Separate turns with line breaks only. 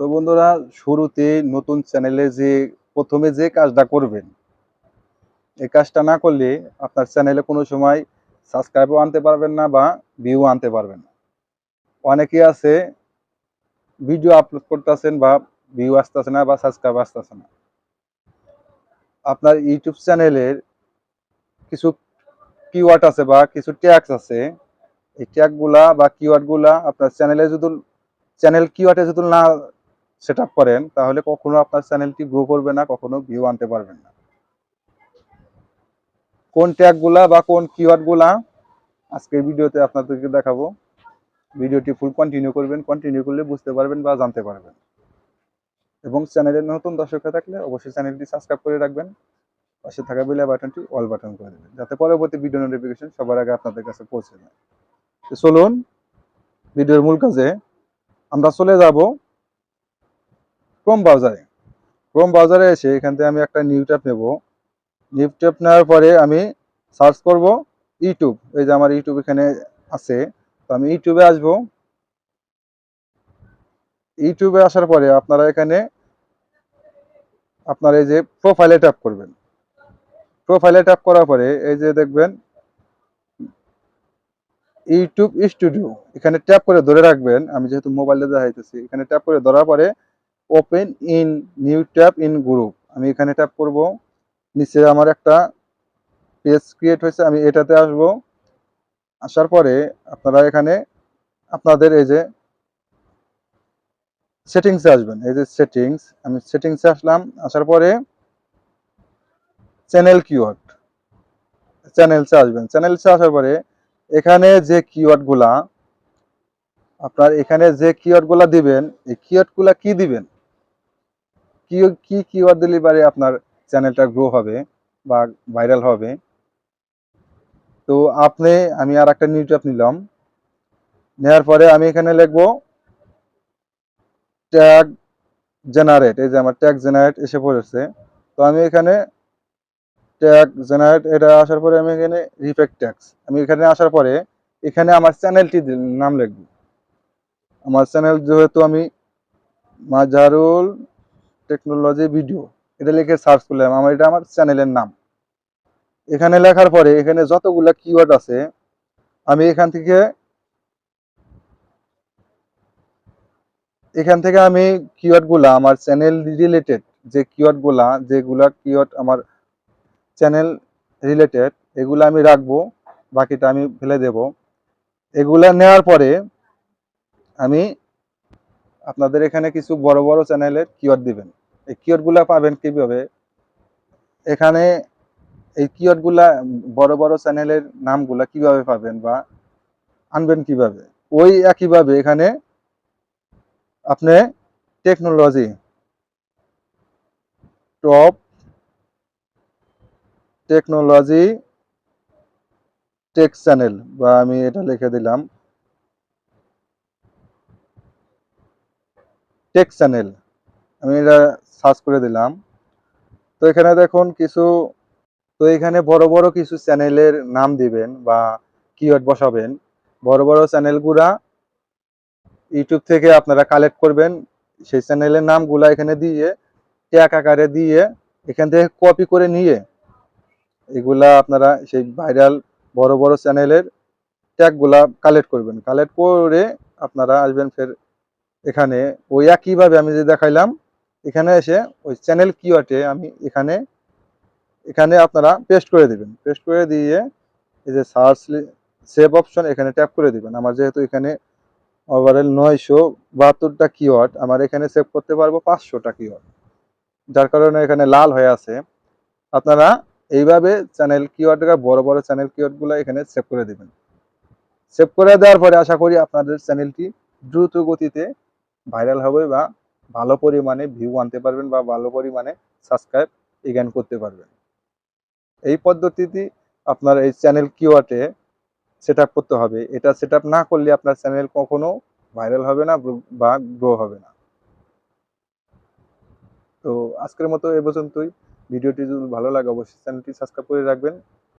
তো বন্ধুরা, শুরুতে নতুন চ্যানেলে যে প্রথমে যে কাজটা করবেন, এই কাজটা না করলে আপনার চ্যানেলে কোনো সময় সাবস্ক্রাইবও আনতে পারবেন না বা ভিউ আনতে পারবেন না। অনেকেই আছে ভিডিও আপলোড করতেছেন বা ভিউ আসতেছে না বা সাবস্ক্রাইব আসতেছে না। আপনার ইউটিউব চ্যানেলের কিছু কিওয়ার্ড আছে বা কিছু ট্যাক্স আছে এই ট্যাগগুলা বা কিওয়ার্ডগুলা আপনার চ্যানেলে যদি চ্যানেল কিওয়ার্ডে যদি না সেট করেন, তাহলে কখনো আপনার চ্যানেলটি গ্রো করবে না, কখনো ভিউ আনতে পারবেন না। কোন ট্যাগগুলা বা কোন কিওয়ার্ডগুলা আজকের ভিডিওতে আপনাদেরকে দেখাবো। ভিডিওটি ফুল কন্টিনিউ করবেন কন্টিনিউ করলে বুঝতে পারবেন বা জানতে পারবেন। এবং চ্যানেলের নতুন দর্শক হয়ে থাকলে অবশ্যই চ্যানেলটি সাবস্ক্রাইব করে রাখবেন। পাশে থাকা বেল বাটনটি অল বাটন করে দেবেন, যাতে পরবর্তী ভিডিও নোটিফিকেশন সবার আগে আপনাদের কাছে পৌঁছে যায়। চলুন, ভিডিওর মূল কাজে আমরা চলে যাব ক্রোম ব্রাউজারে। ক্রোম ব্রাউজারে এসে এখান থেকে আমি একটা নিউ ট্যাব নেব। নিউ ট্যাব নেওয়ার পরে আমি সার্চ করব ইউটিউব। এই যে আমার ইউটিউব এখানে আছে, তো আমি ইউটিউবে আসব। ইউটিউবে আসার পরে আপনারা এখানে আপনার এই যে প্রোফাইলে ট্যাপ করবেন। প্রোফাইলে ট্যাপ করার পরে এই যে দেখবেন ইউটিউব স্টুডিও। এখানে ট্যাপ করে ধরে রাখবেন। আমি যেহেতু মোবাইলে দেখাইতেছি, এখানে ট্যাপ করে ধরার পরে open in new tab in group. আমি এখানে ট্যাপ করব। নিচে আমার একটা পেজ ক্রিয়েট হয়েছে, আমি এটাতে আসব। আসার পরে আপনারা এখানে আপনাদের এই যে সেটিংসে আসবেন। এই যে সেটিংস, আমি সেটিংসে আসলাম। আসার পরে চ্যানেল কিওয়ার্ড। চ্যানেলসে আসবেন। চ্যানেলসে আসার পরে এখানে যে কিওয়ার্ডগুলা আপনার এখানে যে কিওয়ার্ডগুলা দিবেন, এই কিওয়ার্ডগুলা কি দিবেন? কি কি কিওয়ার্ড দিলে পারে আপনার চ্যানেলটা গ্রো হবে বা ভাইরাল হবে? তো আপনি, আমি আর একটা নিউ ট্যাব নিলাম। নেওয়ার পরে আমি এখানে লিখব ট্যাগ জেনারেট এই যে আমার ট্যাগ জেনারেট এসে পড়েছে। তো আমি এখানে ট্যাগ জেনারেট এটা আসার পরে আমি এখানে ট্যাক্স আমি এখানে আসার পরে এখানে আমার চ্যানেলটি নাম লিখব। আমার চ্যানেল যেহেতু আমি মাজারুল টেকনোলজি ভিডিও এটা লিখে সার্চ করলাম। আমার এটা আমার চ্যানেলের নাম। এখানে লেখার পরে এখানে যতগুলা কিওয়ার্ড আছে, আমি এখান থেকে এখান থেকে আমি কিওয়ার্ডগুলা আমার চ্যানেল রিলেটেড যে কিওয়ার্ডগুলা যেগুলা কিওয়ার্ড আমার চ্যানেল রিলেটেড এগুলো আমি রাখব, বাকিটা আমি ফেলে দেব। এগুলা নেওয়ার পরে আমি আপনাদের এখানে কিছু বড় বড় চ্যানেলের কিওয়ার্ড দিবেন। এই কিওয়ার্ডগুলা পাবেন কীভাবে? এখানে এই কিওয়ার্ডগুলা বড় বড় চ্যানেলের নামগুলা কীভাবে পাবেন বা আনবেন কীভাবে? ওই একইভাবে এখানে আপনি technology top technology tech channel বা আমি এটা লিখে দিলাম। টেক চ্যানেল, আমি এটা সার্চ করে দিলাম। তো এখানে দেখুন কিছু, তো এখানে বড় বড় কিছু চ্যানেলের নাম দিবেন বা কিওয়ার্ড বসাবেন। বড় বড় চ্যানেলগুলা ইউটিউব থেকে আপনারা কালেক্ট করবেন। সেই চ্যানেলের নামগুলা এখানে দিয়ে, ট্যাগ আকারে দিয়ে, এখান থেকে কপি করে নিয়ে এগুলা আপনারা সেই ভাইরাল বড় বড় চ্যানেলের ট্যাগগুলা কালেক্ট করবেন। কালেক্ট করে আপনারা আসবেন ফের এখানে। ওই একইভাবে আমি যে দেখাইলাম, এখানে এসে ওই চ্যানেল কিওয়ার্ডে আমি এখানে এখানে আপনারা পেস্ট করে দিবেন। পেস্ট করে দিয়ে এই যে সার্চ সেভ অপশন এখানে ট্যাপ করে দিবেন। আমার যেহেতু এখানে ওভারঅল নয়শো বাহাত্তরটা কিওয়ার্ড আমার এখানে সেভ করতে পারব পাঁচশোটা কিওয়ার্ড যার কারণে এখানে লাল হয়ে আছে। আপনারা এইভাবে চ্যানেল কিওয়ার্ডটা বড় বড় চ্যানেল কিওয়ার্ডগুলো এখানে সেভ করে দিবেন। সেভ করে দেওয়ার পরে আশা করি আপনাদের চ্যানেলটি দ্রুত গতিতে ভাইরাল হবে বা ভালো পরিমাণে ভিউ আনতে পারবেন বা ভালো পরিমাণে সাবস্ক্রাইব এগেন করতে পারবেন। এই পদ্ধতিতে আপনার এই চ্যানেল কিওয়ার্ডে সেট আপ করতে হবে। এটা সেট না করলে আপনার চ্যানেল কখনো ভাইরাল হবে না বা গ্রো হবে না। তো আজকের মতো এ পর্যন্তই। ভিডিওটি যদি ভালো লাগে অবশ্যই চ্যানেলটি সাবস্ক্রাইব করে রাখবেন।